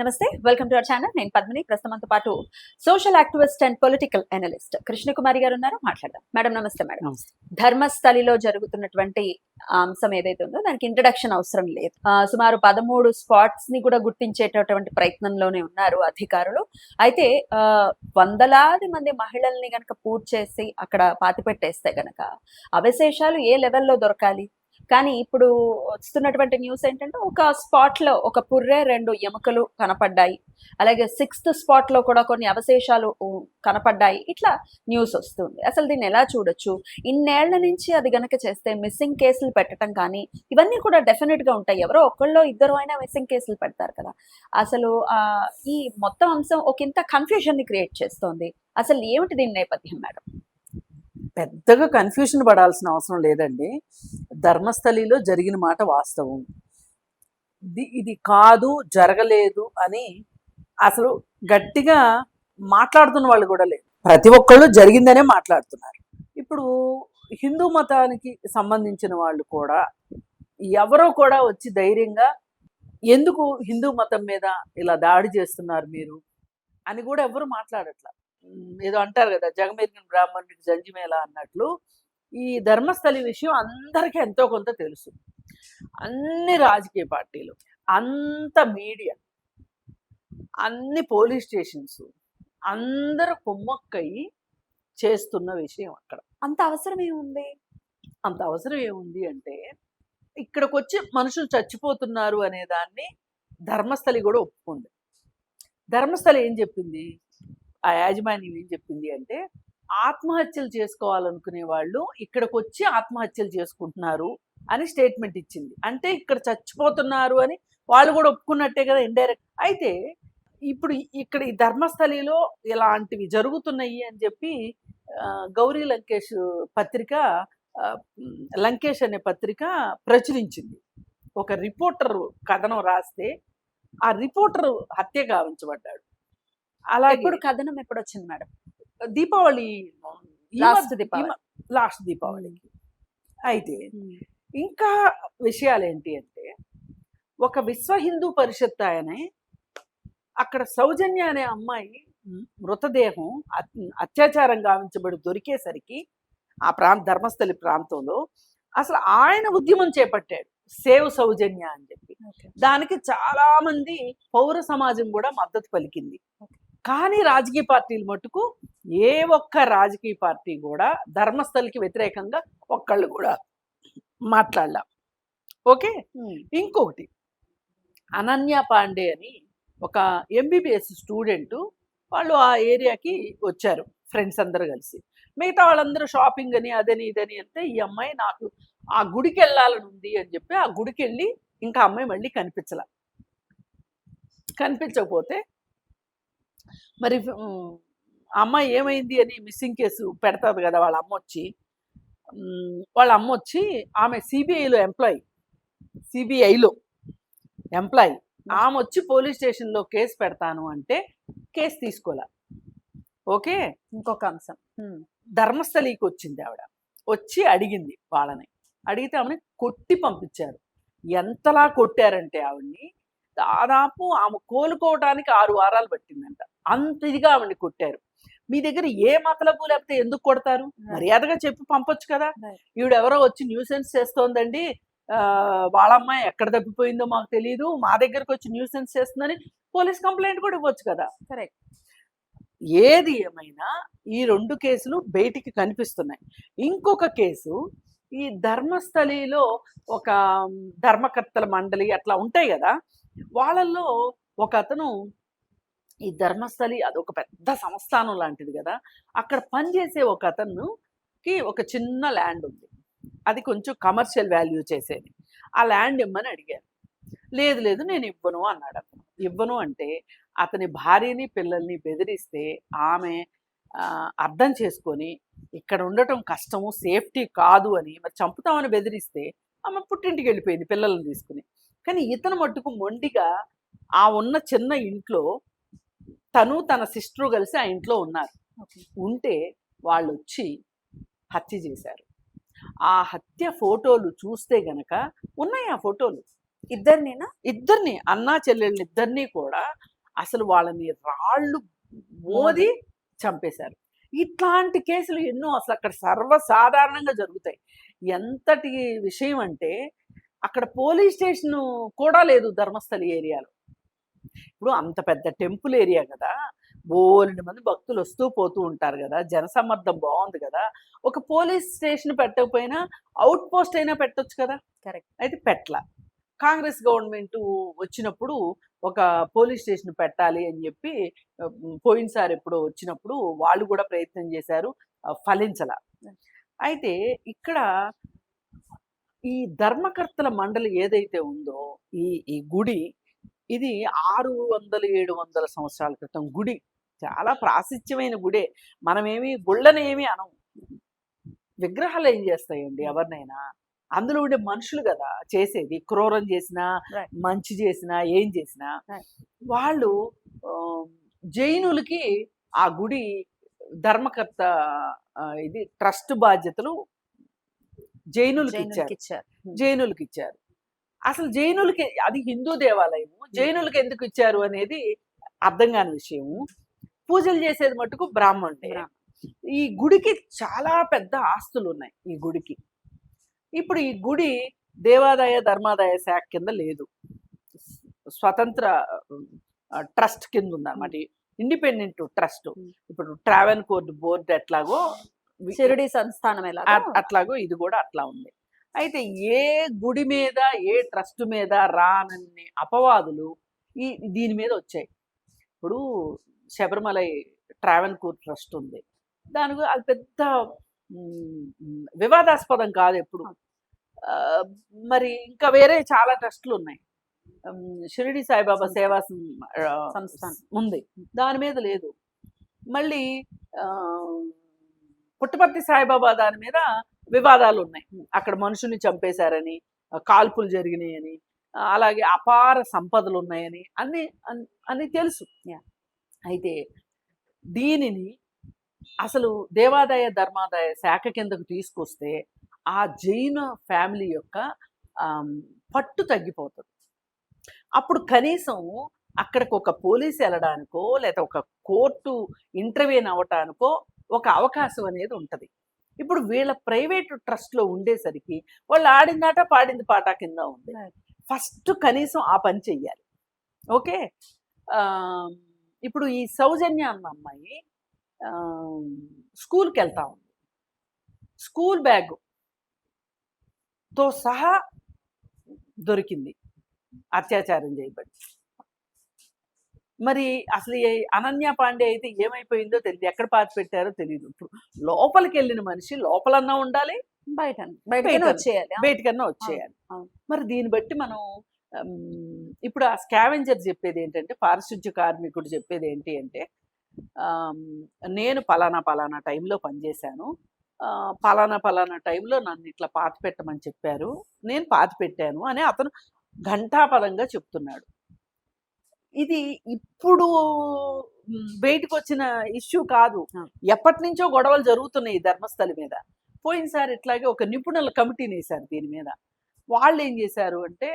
నమస్తే welcome to our channel నేను పద్మిని ప్రస్తుతంతో పాటు social activist and political analyst Krishnakumari garu ఉన్నారు. మాట్లాడదాం. మేడం నమస్తే మేడం. ధర్మస్థలిలో జరుగుతున్నటువంటి అంశం ఏదైతే ఉందో దానికి ఇంట్రడక్షన్ అవసరం లేదు. సుమారు పదమూడు స్పాట్స్ని కూడా గుర్తించేటటువంటి ప్రయత్నంలోనే ఉన్నారు అధికారులు. అయితే వందలాది మంది మహిళల్ని గనక పూర్తి చేసి అక్కడ పాతి పెట్టేస్తే గనక అవశేషాలు ఏ లెవెల్లో దొరకాలి? కానీ ఇప్పుడు వస్తున్నటువంటి న్యూస్ ఏంటంటే ఒక స్పాట్లో ఒక పుర్రే రెండు ఎముకలు కనపడ్డాయి. అలాగే సిక్స్త్ స్పాట్లో కూడా కొన్ని అవశేషాలు కనపడ్డాయి. ఇట్లా న్యూస్ వస్తుంది. అసలు దీన్ని ఎలా చూడొచ్చు? ఇన్నేళ్ళ నుంచి అది గనక చేస్తే మిస్సింగ్ కేసులు పెట్టడం కానీ ఇవన్నీ కూడా డెఫినెట్గా ఉంటాయి. ఎవరో ఒకళ్ళో ఇద్దరు అయినా మిస్సింగ్ కేసులు పెడతారు కదా. అసలు ఆ ఈ మొత్తం అంశం ఒక ఇంత కన్ఫ్యూజన్ని క్రియేట్ చేస్తోంది. అసలు ఏమిటి దీని నేపథ్యం మేడం పెద్దగా కన్ఫ్యూషన్ పడాల్సిన అవసరం లేదండి. ధర్మస్థలిలో జరిగిన మాట వాస్తవం. ఇది ఇది కాదు జరగలేదు అని అసలు గట్టిగా మాట్లాడుతున్న వాళ్ళు కూడా లేదు ప్రతి ఒక్కళ్ళు జరిగిందనే మాట్లాడుతున్నారు. ఇప్పుడు హిందూ మతానికి సంబంధించిన వాళ్ళు కూడా ఎవరో కూడా వచ్చి ధైర్యంగా ఎందుకు హిందూ మతం మీద ఇలా దాడి చేస్తున్నారు మీరు అని కూడా ఎవరు మాట్లాడట్లా. ఏదో అంటారు కదా జగమెరిగిన బ్రాహ్మణుడికి జంజిమేళ అన్నట్లు ఈ ధర్మస్థలి విషయం అందరికీ ఎంతో కొంత తెలుసు. అన్ని రాజకీయ పార్టీలు అంత మీడియా అన్ని పోలీస్ స్టేషన్స్ అందరూ కుమ్మక్కయి చేస్తున్న విషయం అక్కడ. అంత అవసరం ఏముంది? అంత అవసరం ఏముంది అంటే ఇక్కడికి వచ్చి మనుషులు చచ్చిపోతున్నారు అనే దాన్ని ధర్మస్థలి కూడా ఒప్పుకుంది. ధర్మస్థలి ఏం చెప్పింది? ఆ యాజమాన్యం ఏం చెప్పింది అంటే ఆత్మహత్యలు చేసుకోవాలనుకునే వాళ్ళు ఇక్కడికి వచ్చి ఆత్మహత్యలు చేసుకుంటున్నారు అని స్టేట్మెంట్ ఇచ్చింది. అంటే ఇక్కడ చచ్చిపోతున్నారు అని వాళ్ళు కూడా ఒప్పుకున్నట్టే కదా ఇండైరెక్ట్ అయితే ఇప్పుడు ఇక్కడ ఈ ధర్మస్థలిలో ఇలాంటివి జరుగుతున్నాయి అని చెప్పి గౌరీ లంకేష్ పత్రిక లంకేష్ అనే పత్రిక ప్రచురించింది. ఒక రిపోర్టర్ కథనం రాస్తే ఆ రిపోర్టర్ హత్య గావించబడ్డాడు. అలాగే ఇప్పుడు కథనం ఎప్పుడు వచ్చింది madam? Deepavali last Deepavali last దీపావళికి అయితే ఇంకా విషయాలు ఏంటి అంటే ఒక విశ్వ హిందూ పరిషత్ ఆయనే అక్కడ సౌజన్య అనే అమ్మాయి మృతదేహం అత్- అత్యాచారం గావించబడి దొరికేసరికి ఆ ప్రాంత ధర్మస్థలి ప్రాంతంలో అసలు ఆయన ఉద్యమం చేపట్టాడు సేవ్ సౌజన్య అని చెప్పి దానికి చాలా మంది పౌర సమాజం కూడా మద్దతు పలికింది కానీ రాజకీయ పార్టీలు మటుకు ఏ ఒక్క రాజకీయ పార్టీ కూడా ధర్మస్థలికి వ్యతిరేకంగా ఒక్కళ్ళు కూడా మాట్లాడలా. ఓకే? ఇంకొకటి అనన్య పాండే అని ఒక ఎంబీబీఎస్ స్టూడెంట్ వాళ్ళు ఆ ఏరియాకి వచ్చారు ఫ్రెండ్స్ అందరూ కలిసి. మిగతా వాళ్ళందరూ షాపింగ్ అని అదని ఇదని అంటే ఈ అమ్మాయి నాకు ఆ గుడికి వెళ్ళాలని ఉంది అని చెప్పి ఆ గుడికి వెళ్ళి ఇంకా అమ్మాయి మళ్ళీ కనిపించల. కనిపించకపోతే మరి అమ్మాయి ఏమైంది అని మిస్సింగ్ కేసు పెడతారు కదా వాళ్ళ అమ్మ వచ్చి. వాళ్ళ అమ్మ వచ్చి ఆమె సిబిఐలో ఎంప్లాయీ. సిబిఐలో ఎంప్లాయీ. ఆమె వచ్చి పోలీస్ స్టేషన్లో కేసు పెడతాను అంటే కేసు తీసుకోలే ఓకే? ఇంకొక అంశం. ధర్మస్థలికి వచ్చింది ఆవిడ. వచ్చి అడిగింది వాళ్ళని. అడిగితే ఆమెని కొట్టి పంపించారు. ఎంతలా కొట్టారంటే ఆవిడ్ని దాదాపు ఆమె కోలుకోవడానికి ఆరు వారాలు పట్టిందంట. అంత ఇదిగా ఆవిడ్ని కొట్టారు. మీ దగ్గర ఏ మతలబు లేకపోతే ఎందుకు కొడతారు? మర్యాదగా చెప్పి పంపొచ్చు కదా. ఈవిడెవరో వచ్చి న్యూసెన్స్ చేస్తోందండి. వాళ్ళ అమ్మాయి ఎక్కడ తప్పిపోయిందో మాకు తెలియదు మా దగ్గరకు వచ్చి న్యూసెన్స్ చేస్తుందని పోలీస్ కంప్లైంట్ కూడా ఇవ్వచ్చు కదా. కరెక్ట్. ఏది ఏమైనా ఈ రెండు కేసులు బయటికి కనిపిస్తున్నాయి. ఇంకొక కేసు ఈ ధర్మస్థలిలో ఒక ధర్మకర్తల మండలి అట్లా ఉంటాయి కదా. వాళ్ళల్లో ఒక అతను ఈ ధర్మస్థలి అదొక పెద్ద సంస్థానం లాంటిది కదా. అక్కడ పనిచేసే ఒక అతనుకి ఒక చిన్న ల్యాండ్ ఉంది. అది కొంచెం కమర్షియల్ వాల్యూ చేసేది. ఆ ల్యాండ్ ఇమ్మని అడిగారు. లేదు లేదు నేను ఇవ్వను అన్నాడు అతను. ఇవ్వను అంటే అతని భార్యని పిల్లల్ని బెదిరిస్తే ఆమె అర్థం చేసుకొని ఇక్కడ ఉండటం కష్టము సేఫ్టీ కాదు అని మరి చంపుతామని బెదిరిస్తే ఆమె పుట్టింటికి వెళ్ళిపోయింది పిల్లల్ని తీసుకుని. కానీ ఇతను మట్టుకు మొండిగా ఆ ఉన్న చిన్న ఇంట్లో తను తన సిస్టరు కలిసి ఆ ఇంట్లో ఉన్నారు. ఉంటే వాళ్ళు వచ్చి హత్య చేశారు. ఆ హత్య ఫోటోలు చూస్తే గనక ఉన్నాయి ఆ ఫోటోలు. ఇద్దరినేనా? ఇద్దరిని అన్నా చెల్లెళ్ళని ఇద్దరిని కూడా అసలు వాళ్ళని రాళ్ళు మోది. చంపేశారు. ఇట్లాంటి కేసులు ఎన్నో అసలు అక్కడ సర్వసాధారణంగా జరుగుతాయి. ఎంతటి విషయం అంటే అక్కడ పోలీస్ స్టేషన్ కూడా లేదు ధర్మస్థలి ఏరియాలో. ఇప్పుడు అంత పెద్ద టెంపుల్ ఏరియా కదా బోలెడు మంది భక్తులు వస్తూ పోతూ ఉంటారు కదా జనసమ్మర్దం బాగుంది కదా ఒక పోలీస్ స్టేషన్ పెట్టకపోయినా అవుట్ పోస్ట్ అయినా పెట్టొచ్చు కదా. Correct. అయితే పెట్టల. కాంగ్రెస్ గవర్నమెంట్ వచ్చినప్పుడు ఒక పోలీస్ స్టేషన్ పెట్టాలి అని చెప్పి పోయినసారి ఎప్పుడో వచ్చినప్పుడు వాళ్ళు కూడా ప్రయత్నం చేశారు ఫలించల. అయితే ఇక్కడ ఈ ధర్మకర్తల మండలి ఏదైతే ఉందో ఈ ఈ గుడి ఇది ఆరు వందల ఏడు వందల సంవత్సరాల క్రితం గుడి. చాలా ప్రాశస్త్యమైన గుడే. మనమేమి గుళ్ళని ఏమి అనం విగ్రహాలు ఏం చేస్తాయండి ఎవరినైనా? అందులో ఉండే మనుషులు కదా చేసేది. క్రూరం చేసినా. మంచి చేసినా ఏం చేసినా. వాళ్ళు జైనులకి ఆ గుడి ధర్మకర్త ఇది ట్రస్ట్ బాధ్యతలు జైనులకి ఇచ్చారు. జైనులకి ఇచ్చారు. అసలు జైనులకి అది హిందూ దేవాలయము జైనులకి ఎందుకు ఇచ్చారు అనేది అర్థం కాని విషయము. పూజలు చేసేది మటుకు బ్రాహ్మణుడే. ఈ గుడికి చాలా పెద్ద ఆస్తులు ఉన్నాయి ఈ గుడికి. ఇప్పుడు ఈ గుడి దేవాదాయ ధర్మాదాయ శాఖ కింద లేదు. స్వతంత్ర ట్రస్ట్ కింద ఉందన్నమాట. Independent trust. ఇప్పుడు ట్రావెన్ కోర్ట్ బోర్డు ఎట్లాగో షిరిడి సంస్థానం ఎలా అట్- అట్లాగో ఇది కూడా అట్లా ఉంది. అయితే ఏ గుడి మీద ఏ ట్రస్ట్ మీద రానన్ని అపవాదులు ఈ దీని మీద వచ్చాయి. ఇప్పుడు శబరిమల ట్రావెన్కూర్ ట్రస్ట్ ఉంది. దాని అది పెద్ద వివాదాస్పదం కాదు ఎప్పుడు. మరి ఇంకా వేరే చాలా ట్రస్టులు ఉన్నాయి. షిరిడి సాయిబాబా సేవా సం- ఆ, సంస్థానం. ఉంది. దాని మీద లేదు. మళ్ళీ పుట్టపర్తి సాయిబాబా దాని మీద వివాదాలు ఉన్నాయి అక్కడ మనుషుల్ని చంపేశారని కాల్పులు జరిగినాయని అలాగే అపార సంపదలు ఉన్నాయని అన్ని అన్- అన్ని తెలుసు. అయితే దీనిని అసలు దేవాదాయ ధర్మాదాయ శాఖ కిందకు తీసుకొస్తే ఆ జైన ఫ్యామిలీ యొక్క పట్టు తగ్గిపోతుంది. అప్పుడు కనీసం అక్కడికి ఒక పోలీస్ వెళ్ళడానికో లేదా ఒక కోర్టు ఇంటర్వ్యూన్ అవ్వటానికో ఒక అవకాశం అనేది ఉంటుంది. ఇప్పుడు వీళ్ళ ప్రైవేట్ ట్రస్ట్లో ఉండేసరికి వాళ్ళు ఆడిందాట పాడింది పాట కింద ఉంది. ఫస్ట్ కనీసం ఆ పని చెయ్యాలి. ఓకే? ఇప్పుడు ఈ సౌజన్య అన్న అమ్మాయి స్కూల్కి వెళ్తా ఉంది. స్కూల్ బ్యాగ్తో సహా దొరికింది. అత్యాచారం చేయబడి మరి అసలు అనన్య పాండే అయితే ఏమైపోయిందో తెలియదు ఎక్కడ పాతి పెట్టారో తెలియదు ఇప్పుడు లోపలికి వెళ్ళిన మనిషి లోపలన్నా ఉండాలి బయట. వచ్చేయాలి. బయటకన్నా వచ్చేయాలి. మరి దీన్ని బట్టి మనం ఇప్పుడు ఆ స్కావెంజర్ చెప్పేది ఏంటంటే పారిశుద్ధ్య కార్మికుడు చెప్పేది ఏంటి అంటే నేను పలానా పలానా టైంలో పనిచేశాను. పలానా పలానా టైంలో నన్ను ఇట్లా పాతి పెట్టమని చెప్పారు. నేను పాతి పెట్టాను అని అతను ఘంటాపదంగా చెప్తున్నాడు. ఇది ఇప్పుడు బయటకు వచ్చిన ఇష్యూ కాదు. ఎప్పటి నుంచో గొడవలు జరుగుతున్నాయి ధర్మస్థలి మీద. పోయినసారి ఇట్లాగే ఒక నిపుణుల కమిటీని వేశారు దీని మీద. వాళ్ళు ఏం చేశారు అంటే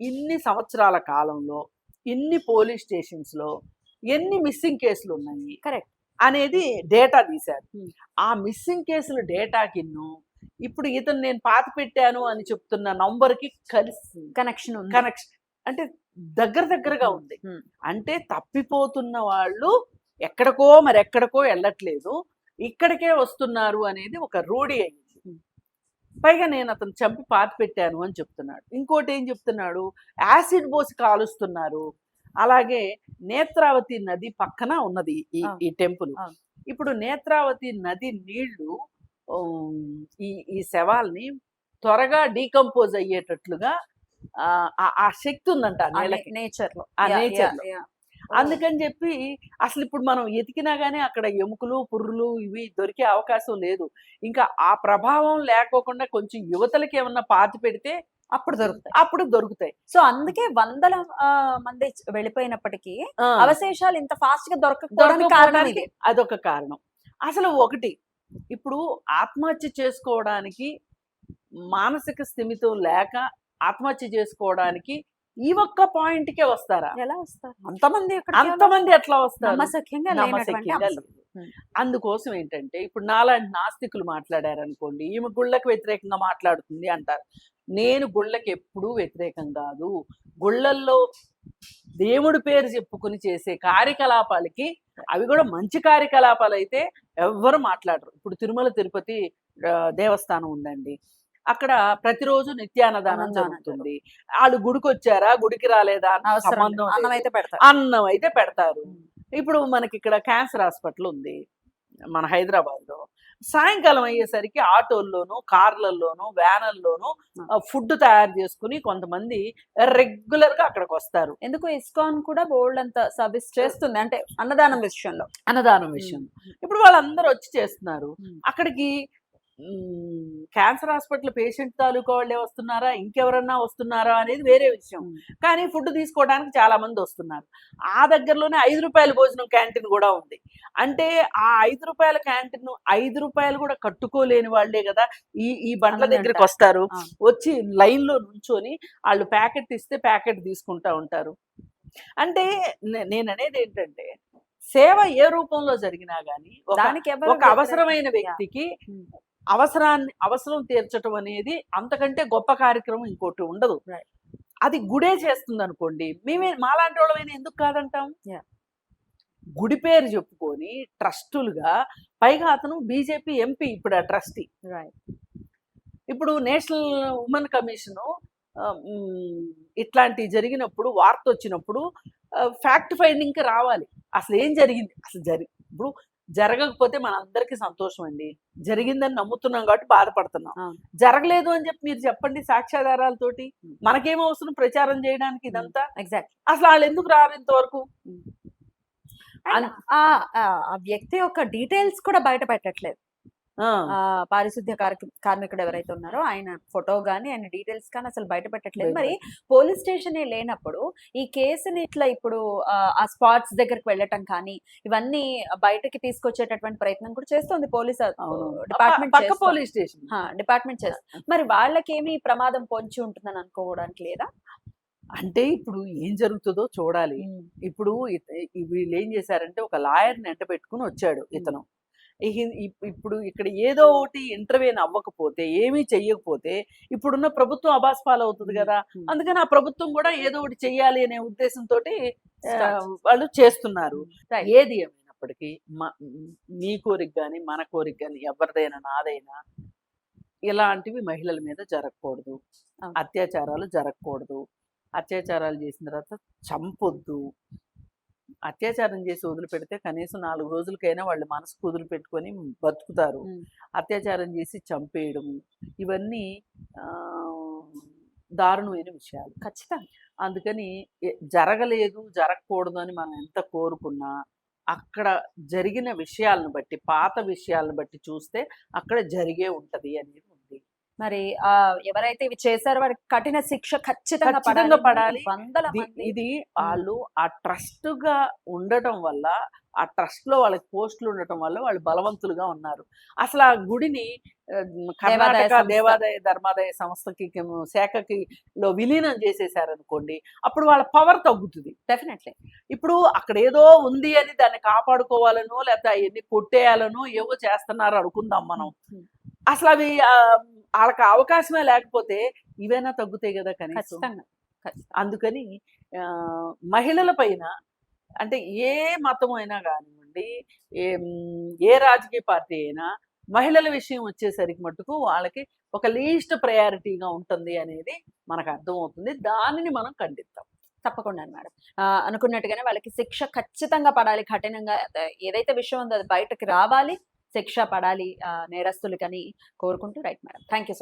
ఇన్ని సంవత్సరాల కాలంలో ఇన్ని పోలీస్ స్టేషన్స్లో ఎన్ని మిస్సింగ్ కేసులు ఉన్నాయి కరెక్ట్. అనేది డేటా తీశారు. ఆ మిస్సింగ్ కేసుల డేటా కిన్ను ఇప్పుడు ఇతను నేను పాత పెట్టాను అని చెప్తున్న నంబర్కి కలిసి కనెక్షన్ కనెక్షన్. అంటే దగ్గర దగ్గరగా ఉంది. అంటే తప్పిపోతున్న వాళ్ళు ఎక్కడికో మరి ఎక్కడికో వెళ్ళట్లేదు ఇక్కడికే వస్తున్నారు అనేది ఒక రూఢి అయింది. పైగా నేను అతను చంపి పాతి పెట్టాను అని చెప్తున్నాడు ఇంకోటి ఏం చెప్తున్నాడు యాసిడ్ పోసి కాలుస్తున్నారు అలాగే నేత్రావతి నది పక్కన ఉన్నది ఈ. ఈ టెంపుల్. ఇప్పుడు నేత్రావతి నది నీళ్ళు ఈ ఈ శవాల్ని త్వరగా డీకంపోజ్ అయ్యేటట్లుగా ఆ, శక్తి ఉందంట నేచర్లో ఆ yeah, లో. అందుకని చెప్పి అసలు ఇప్పుడు మనం ఎతికినా గానీ అక్కడ ఎముకలు పుర్రులు ఇవి దొరికే అవకాశం లేదు. ఇంకా ఆ ప్రభావం లేకోకుండా కొంచెం యువతలకి ఏమన్నా పాతి పెడితే అప్పుడు దొరుకుతాయి. అప్పుడు దొరుకుతాయి. సో అందుకే వందల మంది వెళ్ళిపోయినప్పటికీ అవశేషాలు ఇంత ఫాస్ట్గా దొరకకపోవడానికి అదొక కారణం. అసలు ఒకటి ఇప్పుడు ఆత్మహత్య చేసుకోవడానికి మానసిక స్థిమితం లేక ఆత్మహత్య చేసుకోవడానికి ఈ ఒక్క పాయింట్ కే వస్తారా? ఎలా వస్తారు? అంతమంది అంతమంది ఎట్లా వస్తారు. అందుకోసం ఏంటంటే ఇప్పుడు నాలాంటి నాస్తికులు మాట్లాడారు అనుకోండి ఈమె గుళ్ళకి వ్యతిరేకంగా మాట్లాడుతుంది అంటారు. నేను గుళ్ళకి ఎప్పుడూ వ్యతిరేకం కాదు. గుళ్ళల్లో దేవుడి పేరు చెప్పుకుని చేసే కార్యకలాపాలకి అవి కూడా మంచి కార్యకలాపాలు అయితే ఎవ్వరు మాట్లాడరు. ఇప్పుడు తిరుమల తిరుపతి దేవస్థానం ఉందండి. అక్కడ ప్రతిరోజు నిత్యాన్నదానం అన్నదానం జరుగుతుంది. వాళ్ళు గుడికి వచ్చారా గుడికి రాలేదా? అన్న. అయితే పెడతారు. అన్నం అయితే పెడతారు. ఇప్పుడు మనకి ఇక్కడ క్యాన్సర్ హాస్పిటల్ ఉంది మన హైదరాబాద్లో సాయంకాలం అయ్యేసరికి ఆటోల్లోనూ కార్లలోనూ వ్యాన్లలోనూ ఫుడ్ తయారు చేసుకుని కొంతమంది రెగ్యులర్గా అక్కడికి వస్తారు ఎందుకు ఇస్కాన్ కూడా బోల్డ్ అంత సర్వీస్ చేస్తుంది? అంటే అన్నదానం విషయంలో. అన్నదానం విషయం ఇప్పుడు వాళ్ళందరూ వచ్చి చేస్తున్నారు. అక్కడికి క్యాన్సర్ హాస్పిటల్ పేషెంట్ తాలూకా వాళ్ళే వస్తున్నారా ఇంకెవరన్నా వస్తున్నారా అనేది వేరే విషయం. కానీ ఫుడ్ తీసుకోవడానికి చాలా మంది వస్తున్నారు ఆ దగ్గరలోనే ఐదు రూపాయల భోజనం క్యాంటీన్ కూడా ఉంది అంటే ఆ ఐదు రూపాయల క్యాంటీన్ ఐదు రూపాయలు కూడా కట్టుకోలేని వాళ్ళే కదా ఈ ఈ బండ్ల. దగ్గరికి వస్తారు. వచ్చి లైన్లో నుంచొని వాళ్ళు ప్యాకెట్ ఇస్తే ప్యాకెట్ తీసుకుంటా ఉంటారు అంటే నేను అనేది ఏంటంటే సేవ ఏ రూపంలో జరిగినా గానీ ఒక? అవసరమైన. వ్యక్తికి. అవసరాన్ని అవసరం తీర్చడం అనేది అంతకంటే గొప్ప కార్యక్రమం ఇంకోటి ఉండదు. అది గుడే చేస్తుంది అనుకోండి మేమే మాలాంటి వాళ్ళమైనా ఎందుకు కాదంటాం. గుడి పేరు చెప్పుకొని ట్రస్టులుగా పైగా అతను బీజేపీ ఎంపీ ఇప్పుడు ఆ ట్రస్టీ. ఇప్పుడు నేషనల్ ఉమెన్ కమిషన్ ఇట్లాంటి జరిగినప్పుడు వార్త వచ్చినప్పుడు ఫ్యాక్ట్ ఫైండింగ్కి రావాలి అసలు ఏం జరిగింది అసలు జరి ఇప్పుడు జరగకపోతే మన అందరికీ సంతోషం అండి జరిగిందని నమ్ముతున్నాం కాబట్టి బాధపడుతున్నాం. జరగలేదు అని చెప్పి మీరు చెప్పండి సాక్ష్యాధారాలతోటి మనకేం అవసరం ప్రచారం చేయడానికి ఇదంతా? ఎగ్జాక్ట్ అసలు వాళ్ళు ఎందుకు రారు ఇంతవరకు? ఆ వ్యక్తి యొక్క డీటెయిల్స్ కూడా బయట పెట్టట్లేదు. పారిశుద్ధ్య కార్మిక కార్మికుడు ఎవరైతే ఉన్నారో ఆయన ఫోటో గానీ ఆయన డీటెయిల్స్ కానీ అసలు బయట పెట్టట్లేదు మరి పోలీస్ స్టేషన్ లేనప్పుడు ఈ కేసుని ఇట్లా ఇప్పుడు ఆ, స్పాట్స్ దగ్గరికి వెళ్ళటం కానీ ఇవన్నీ బయటకి తీసుకొచ్చేటటువంటి ప్రయత్నం కూడా చేస్తుంది police. Department police station. Department చేస్తుంది. మరి వాళ్ళకేమి ప్రమాదం పొంచి ఉంటుందని అనుకోవడానికి లేదా? అంటే ఇప్పుడు ఏం జరుగుతుందో చూడాలి. ఇప్పుడు వీళ్ళు ఏం చేశారంటే ఒక లాయర్ని ఎంట పెట్టుకుని వచ్చాడు ఇతను. ఇప్పుడు ఇక్కడ ఏదో ఒకటి ఇంటర్వ్యూన్ అవ్వకపోతే ఏమీ చెయ్యకపోతే ఇప్పుడున్న ప్రభుత్వం అబాస్ పాలవుతుంది కదా! అందుకని ఆ ప్రభుత్వం కూడా ఏదో ఒకటి చెయ్యాలి అనే ఉద్దేశంతో. వాళ్ళు చేస్తున్నారు. ఏది ఏమైనప్పటికీ మ- కోరిక కానీ మన కోరిక కానీ ఎవరిదైనా నాదైనా ఇలాంటివి మహిళల మీద జరగకూడదు. అత్యాచారాలు జరగకూడదు. అత్యాచారాలు చేసిన తర్వాత చంపొద్దు. అత్యాచారం చేసి వదిలిపెడితే కనీసం నాలుగు రోజులకైనా వాళ్ళు మనసు వదిలి పెట్టుకొని బతుకుతారు. అత్యాచారం చేసి చంపేయడం ఇవన్నీ దారుణమైన విషయాలు. ఖచ్చితంగా. అందుకని జరగలేదు జరగకూడదు అని మనం ఎంత కోరుకున్నా అక్కడ జరిగిన విషయాలను బట్టి పాత విషయాలను బట్టి చూస్తే అక్కడ జరిగే ఉంటది అనేది మరి ఆ ఎవరైతే ఇవి చేశారో వారికి కఠిన శిక్ష ఖచ్చితంగా పడాలి. వందల ఇది- వాళ్ళు ఆ ట్రస్ట్గా ఉండటం వల్ల ఆ ట్రస్ట్లో వాళ్ళకి పోస్టులు ఉండటం వల్ల వాళ్ళు బలవంతులుగా ఉన్నారు. అసలు ఆ గుడిని కర్ణాటక. దేవాదాయ ధర్మాదాయ సంస్థకి శాఖకి లో విలీనం చేసేసారనుకోండి అప్పుడు వాళ్ళ పవర్ తగ్గుతుంది. డెఫినెట్లీ. ఇప్పుడు అక్కడ ఏదో ఉంది అని దాన్ని కాపాడుకోవాలనో లేకపోతే అవన్నీ కొట్టేయాలనో ఏవో చేస్తున్నారు అనుకుందాం మనం అసలు అవి వాళ్ళకి అవకాశమే లేకపోతే ఇవైనా తగ్గుతాయి కదా కనీసం. అందుకని మహిళల పైన అంటే ఏ మతం అయినా కానివ్వండి ఏ రాజకీయ పార్టీ అయినా మహిళల విషయం వచ్చేసరికి మటుకు వాళ్ళకి ఒక లీస్ట్ ప్రయారిటీగా ఉంటుంది అనేది మనకు అర్థమవుతుంది. దానిని మనం ఖండిస్తాం తప్పకుండా మేడం. అనుకున్నట్టుగానే వాళ్ళకి శిక్ష ఖచ్చితంగా పడాలి. కఠినంగా ఏదైతే విషయం ఉందో అది బయటకు రావాలి. శిక్ష పడాలి ఆ, నేరస్తులకని కోరుకుంటూ right madam. Thank you so